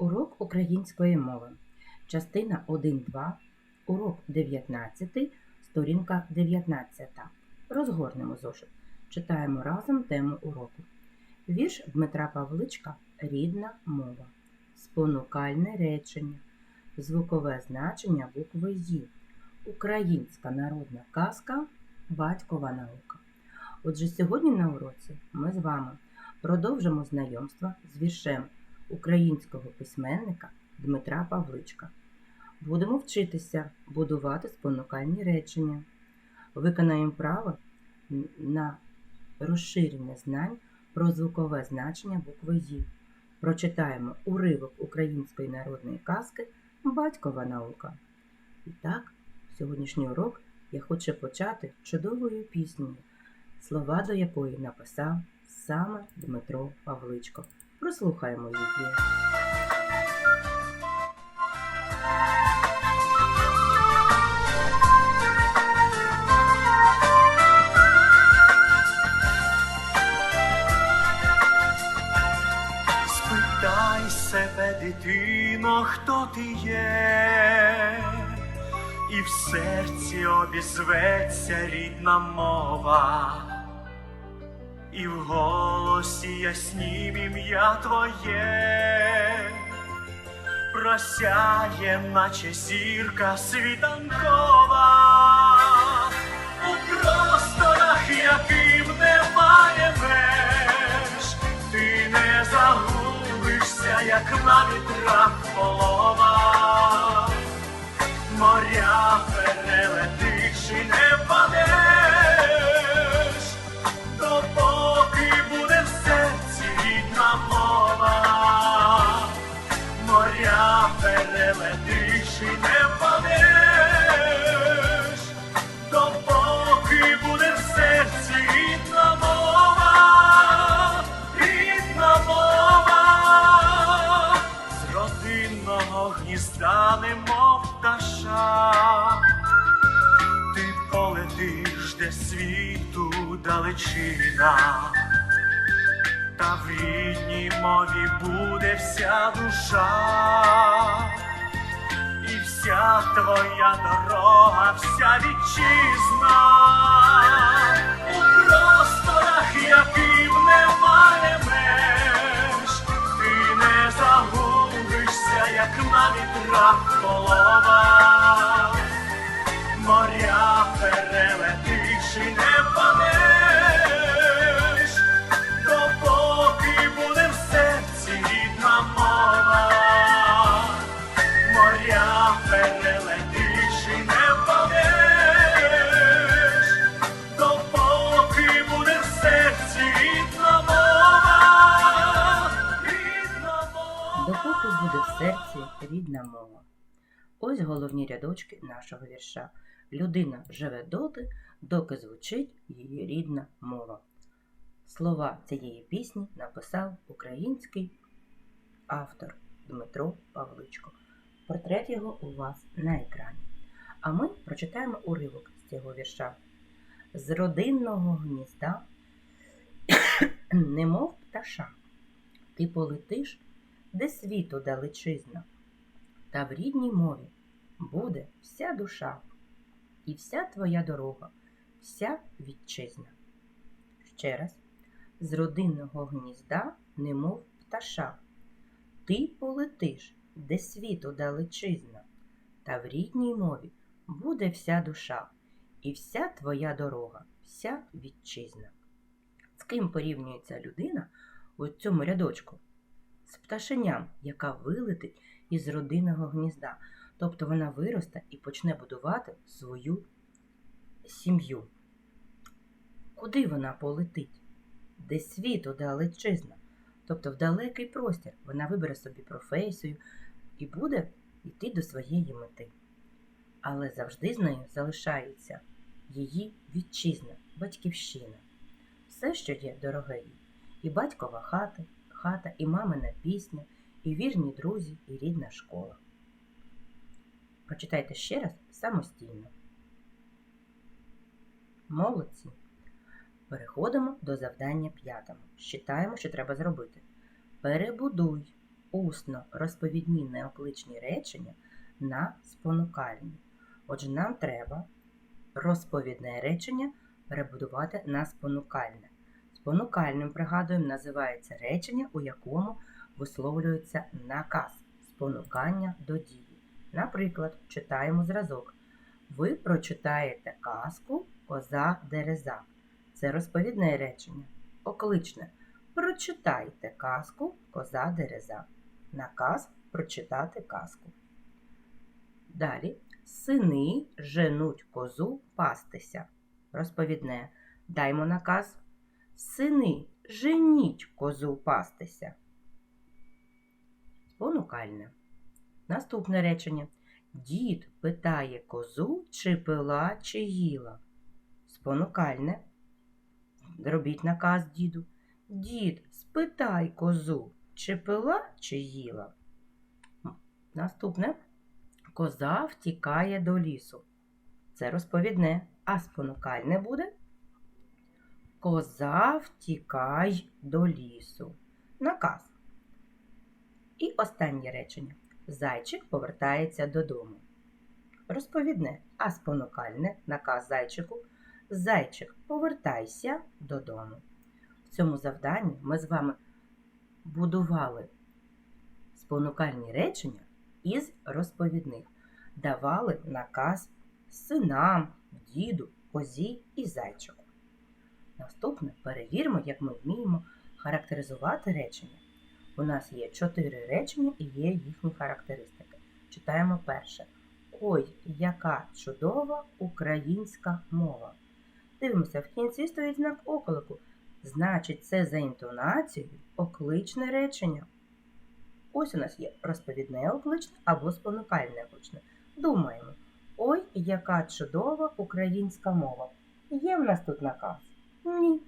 Урок української мови. Частина 1-2, урок 19, сторінка 19. Розгорнемо зошит. Читаємо разом тему уроку. Вірш Дмитра Павличка Рідна мова. Спонукальне речення. Звукове значення букви «Ї». Українська народна казка Батькова наука. Отже, сьогодні на уроці ми з вами продовжимо знайомство з віршем українського письменника Дмитра Павличка. Будемо вчитися будувати спонукальні речення. Виконаємо право на розширення знань про звукове значення букви «Ї». Прочитаємо уривок української народної казки Батькова наука. І так, сьогоднішній урок я хочу почати чудовою піснею, слова до якої написав саме Дмитро Павличко. Прослухаємо її. Спитай себе, дитино, хто ти є, і в серці обізветься рідна мова, і в голосі яснім ім'я твоє, просяє, наче зірка світанкова, у просторах, яким немає меж, ти не загубишся, як на вітрах полетиш, де світу далечина. Та в рідній мові буде вся душа, і вся твоя дорога, вся вітчизна, у просторах, яким немає меж, ти не загубишся, як на вітрах полова, моря перелетиш і не впадеш, допоки буде в серці рідна мова, моря перелетиш і не впадеш, допоки буде в серці рідна мова, рідна мова. Допоки буде в серці рідна мова. Ось головні рядочки нашого вірша. Людина живе доти, доки звучить її рідна мова. Слова цієї пісні написав український автор Дмитро Павличко. Портрет його у вас на екрані. А ми прочитаємо уривок з цього вірша. З родинного гнізда, немов пташа, ти полетиш, де світу далечизна, та в рідній мові буде вся душа, і вся твоя дорога, вся вітчизна. Ще раз, з родинного гнізда, немов пташа, ти полетиш, де світу далечизна, та в рідній мові буде вся душа, і вся твоя дорога, вся вітчизна. З ким порівнюється людина у цьому рядочку? З пташеням, яка вилетить із родинного гнізда, тобто вона виросте і почне будувати свою сім'ю. Куди вона полетить? Де світу далечизна, тобто в далекий простір вона вибере собі професію і буде йти до своєї мети. Але завжди з нею залишається її вітчизна, батьківщина. Все, що є дороге їй, і батькова хата, хата, і мамина пісня, і вірні друзі, і рідна школа. Прочитайте ще раз самостійно. Молодці. Переходимо до завдання п'ятого. Считаємо, що треба зробити. Перебудуй усно розповідні неокличні речення на спонукальні. Отже, нам треба розповідне речення перебудувати на спонукальне. Спонукальним, пригадуємо, називається речення, у якому висловлюється наказ спонукання до дії. Наприклад, читаємо зразок. Ви прочитаєте казку Коза Дереза. Це розповідне речення. Окличне. Прочитайте казку Коза Дереза. Наказ прочитати казку. Далі. Сини женуть козу пастися. Розповідне. Даймо наказ. Сини, женіть козу пастися. Спонукальне. Наступне речення. Дід питає козу, чи пила, чи їла. Спонукальне. Робіть наказ діду. Дід, спитай козу, чи пила, чи їла. Наступне. Коза втікає до лісу. Це розповідне, а спонукальне буде. Коза втікай до лісу. Наказ. І останнє речення. Зайчик повертається додому. Розповідне, а спонукальне наказ зайчику. Зайчик, повертайся додому. В цьому завданні ми з вами будували спонукальні речення із розповідних, давали наказ синам, діду, козі і зайчику. Наступне перевіримо, як ми вміємо характеризувати речення. У нас є чотири речення і є їхні характеристики. Читаємо перше. Ой, яка чудова українська мова. Дивимося, в кінці стоїть знак оклику. Значить, це за інтонацією окличне речення. Ось у нас є розповідне окличне або спонукальне окличне. Думаємо. Ой, яка чудова українська мова. Є в нас тут наказ? Ні.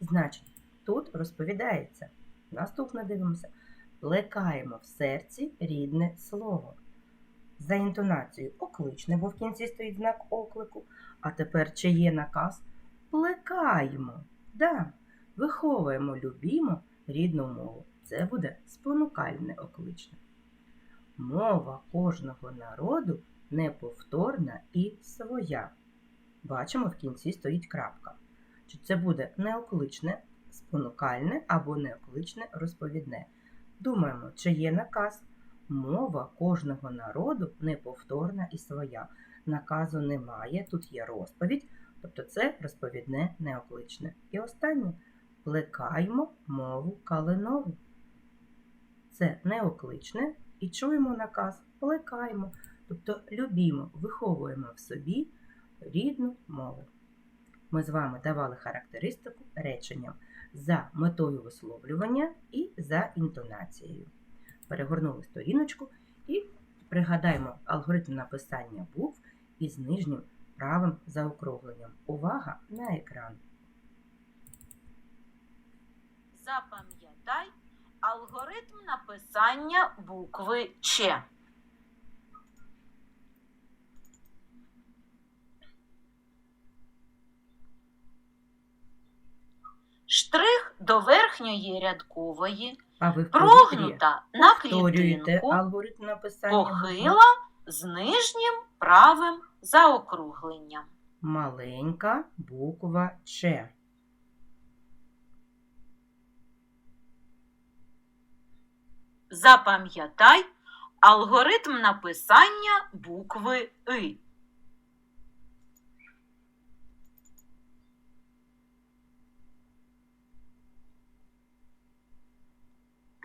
Значить, тут розповідається. Наступне дивимося. Плекаємо в серці рідне слово. За інтонацією окличне, бо в кінці стоїть знак оклику. А тепер чи є наказ? Плекаємо. Да. Виховуємо, любімо рідну мову. Це буде спонукальне окличне. Мова кожного народу неповторна і своя. Бачимо, в кінці стоїть крапка. Чи це буде неокличне, спонукальне або неокличне розповідне. Думаємо, чи є наказ. Мова кожного народу неповторна і своя. Наказу немає, тут є розповідь, тобто це розповідне неокличне. І останнє плекаємо мову калинову. Це неокличне і чуємо наказ, плекаємо, тобто любімо, виховуємо в собі рідну мову. Ми з вами давали характеристику реченням за метою висловлювання і за інтонацією. Перегорнули сторіночку і пригадаємо алгоритм написання букв із нижнім правим заокругленням. Увага на екран. Запам'ятай алгоритм написання букви Ч. Штрих до верхньої рядкової, А ви прогнута на клітинку, алгоритм написання похила з нижнім правим заокругленням. маленька буква Ч. Запам'ятай алгоритм написання букви И.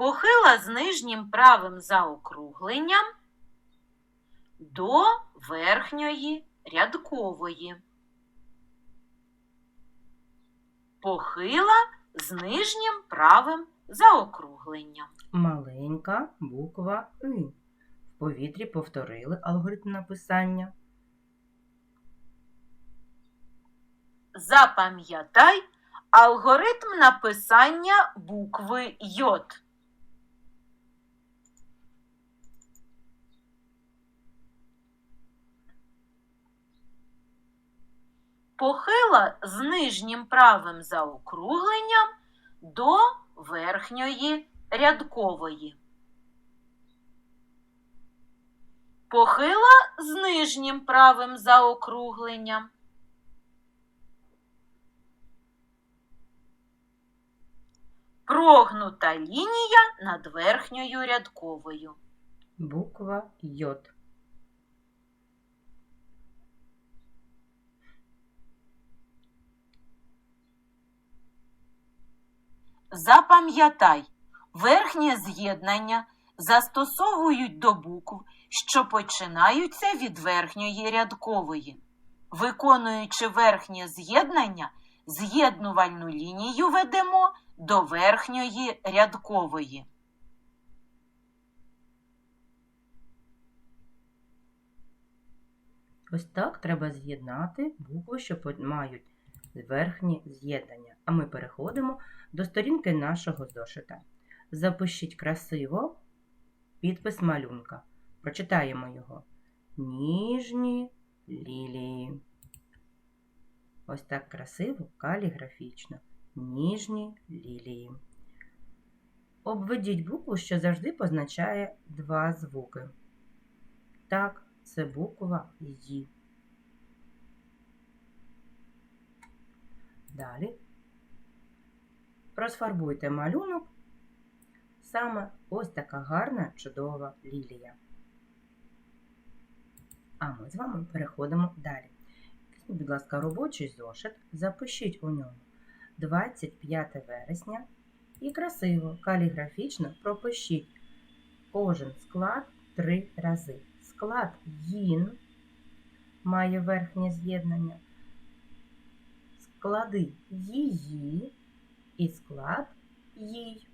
Похила з нижнім правим заокругленням до верхньої рядкової. Похила з нижнім правим заокругленням. Маленька буква И. В повітрі повторили алгоритм написання. Запам'ятай алгоритм написання букви Й. Похила з нижнім правим заокругленням до верхньої рядкової. Похила з нижнім правим заокругленням. Прогнута лінія над верхньою рядковою. Буква Йод. Запам'ятай, верхнє з'єднання застосовують до букв, що починаються від верхньої рядкової. Виконуючи верхнє з'єднання, з'єднувальну лінію ведемо до верхньої рядкової. Ось так треба з'єднати букви, що мають верхні з'єднання. А ми переходимо до сторінки нашого зошита. Запишіть красиво підпис малюнка. Прочитаємо його. Ніжні лілії. Ось так красиво, каліграфічно. Ніжні лілії. Обведіть букву, що завжди позначає два звуки. Так, це буква «Ї». Далі розфарбуйте малюнок. Саме ось така гарна, чудова лілія. А ми з вами переходимо далі. Візьміть, будь ласка, робочий зошит, запишіть у ньому 25 вересня і красиво, каліграфічно пропишіть кожен склад три рази. Склад їн має верхнє з'єднання, склади її і склад їй.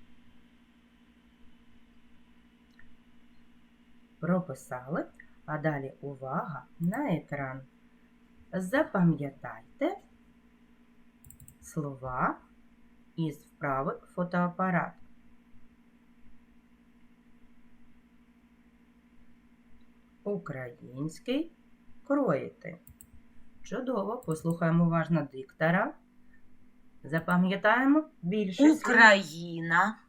Прописали, а далі увага на екран. Запам'ятайте слова із вправи фотоапарат. Український кроїти. Чудово, послухаємо уважно диктора. Запам'ятаємо більше. Україна.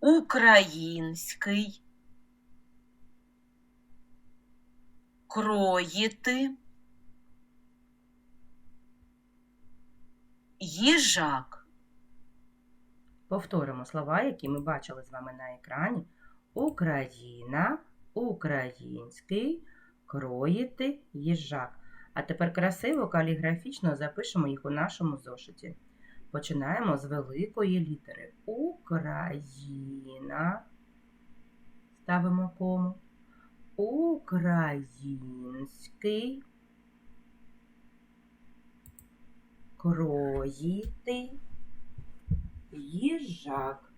Український. Кроїти. Їжак. Повторимо слова, які ми бачили з вами на екрані. Україна, український, кроїти, їжак. А тепер красиво каліграфічно запишемо їх у нашому зошиті. Починаємо з великої літери. Україна. Ставимо кому. Український. Кроїти. Їжак.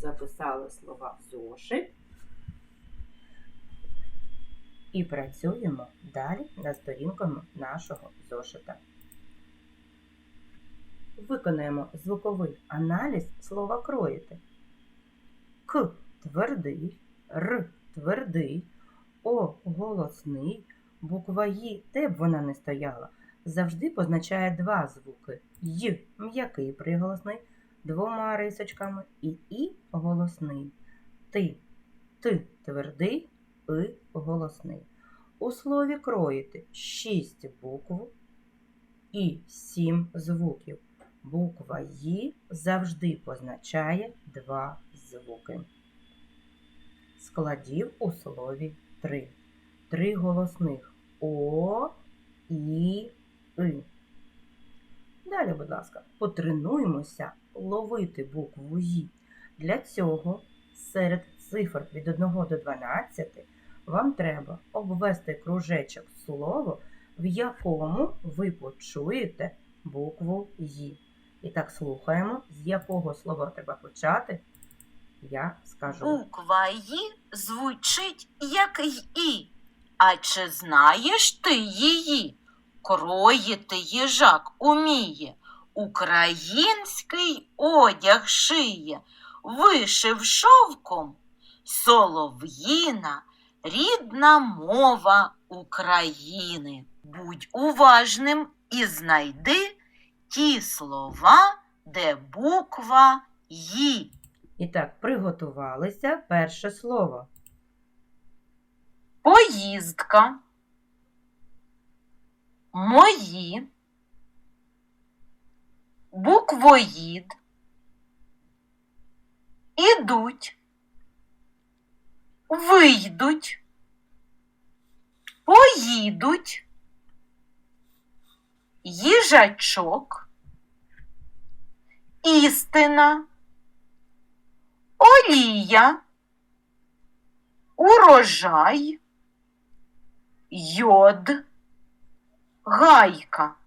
Записали слова в зошит. І працюємо далі над сторінками нашого зошита. Виконаємо звуковий аналіз слова кроїти. К твердий, Р твердий, О голосний, буква Ї, де б вона не стояла, завжди позначає два звуки. Й м'який приголосний двома рисочками і І голосний. Ти, Т твердий, И голосний. У слові кроїти шість букв і сім звуків. Буква Ї завжди позначає два звуки. Складів у слові три. Три голосних О, І, И. Далі, будь ласка, потренуємося ловити букву Ї. Для цього серед цифр від 1 до 12 вам треба обвести кружечок слово, в якому ви почуєте букву Ї. І так слухаємо, з якого слова треба почати. Я скажу. Буква «Ї» звучить як «І». А чи знаєш ти її? Кроїти їжак уміє, український одяг шиє, вишив шовком, солов'їна, рідна мова України. Будь уважним і знайди ті слова, де буква Ї. І так, приготувалися перше слово. Поїздка. Мої. Буквоїд. Ідуть. Вийдуть. Поїдуть. Їжачок. Істина. Олія. Урожай. Йод. Гайка.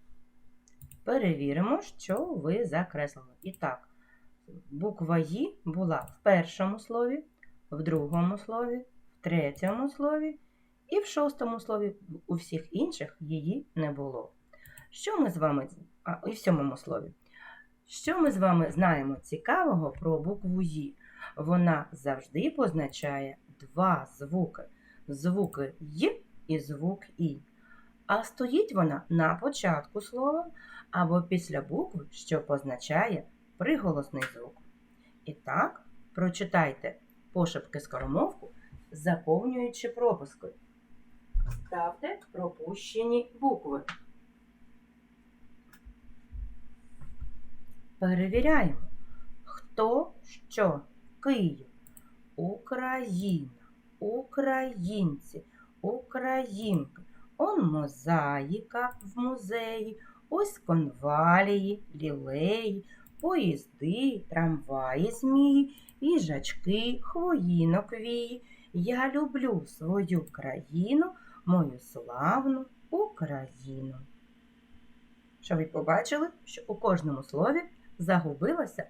Перевіримо, що ви закреслили. І так, буква «Ї» була в першому слові, в другому слові, в третьому слові і в шостому слові. У всіх інших її не було. Що ми з вами а, і в сьомому слові? Що ми з вами знаємо цікавого про букву «Ї»? Вона завжди позначає два звуки: звуки «й» і звук «і». А стоїть вона на початку слова або після букви, що позначає приголосний звук. І так, прочитайте пошепки скоромовку, заповнюючи пропуски. Ставте пропущені букви. Перевіряємо. Хто що? Київ, Україна, українці, українки. Он мозаїка в музеї, ось конвалії, лілеї, поїзди, трамваї, змії, їжачки, хвоїнок вії. Я люблю свою країну, мою славну Україну. Що ви побачили, що у кожному слові загубилася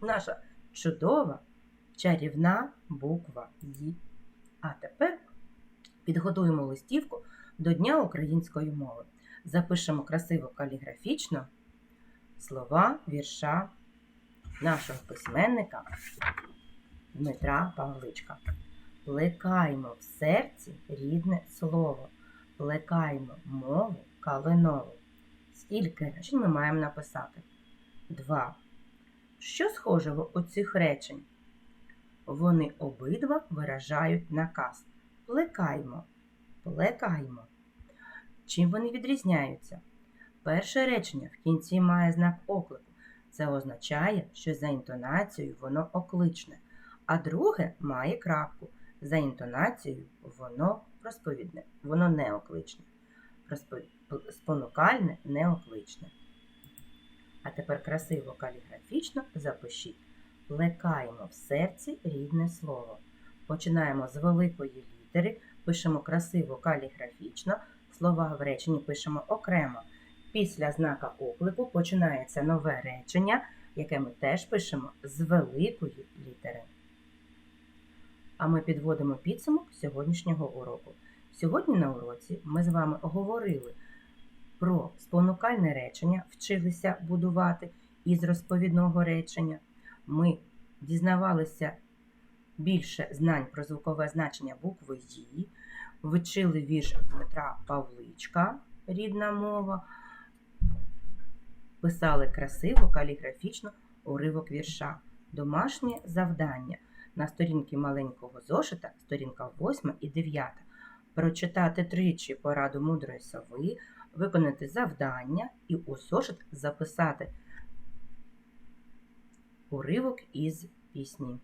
наша чудова чарівна буква «Ї». А тепер підготуємо листівку до Дня української мови. Запишемо красиво каліграфічно слова вірша нашого письменника Дмитра Павличка. Плекаймо в серці рідне слово, плекаймо мову калинову. Скільки речень ми маємо написати? Два. Що схожого у цих речень? Вони обидва виражають наказ. Плекаймо, плекаймо. Чим вони відрізняються? Перше речення в кінці має знак оклику. Це означає, що за інтонацією воно окличне, а друге має крапку. За інтонацією воно розповідне, воно не окличне. Спонукальне не окличне. А тепер красиво каліграфічно запишіть. Плекаємо в серці рідне слово. Починаємо з великої літери, пишемо красиво каліграфічно, слова в реченні пишемо окремо. Після знака оклику починається нове речення, яке ми теж пишемо з великої літери. А ми підводимо підсумок сьогоднішнього уроку. Сьогодні на уроці ми з вами говорили про спонукальне речення, вчилися будувати із розповідного речення. Ми дізнавалися більше знань про звукове значення букви «Ї», вчили вірш Дмитра Павличка, рідна мова, писали красиво, каліграфічно уривок вірша. Домашнє завдання на сторінки маленького зошита, сторінка 8 і 9. Прочитати тричі пораду мудрої сови, виконати завдання і у зошит записати уривок із пісні.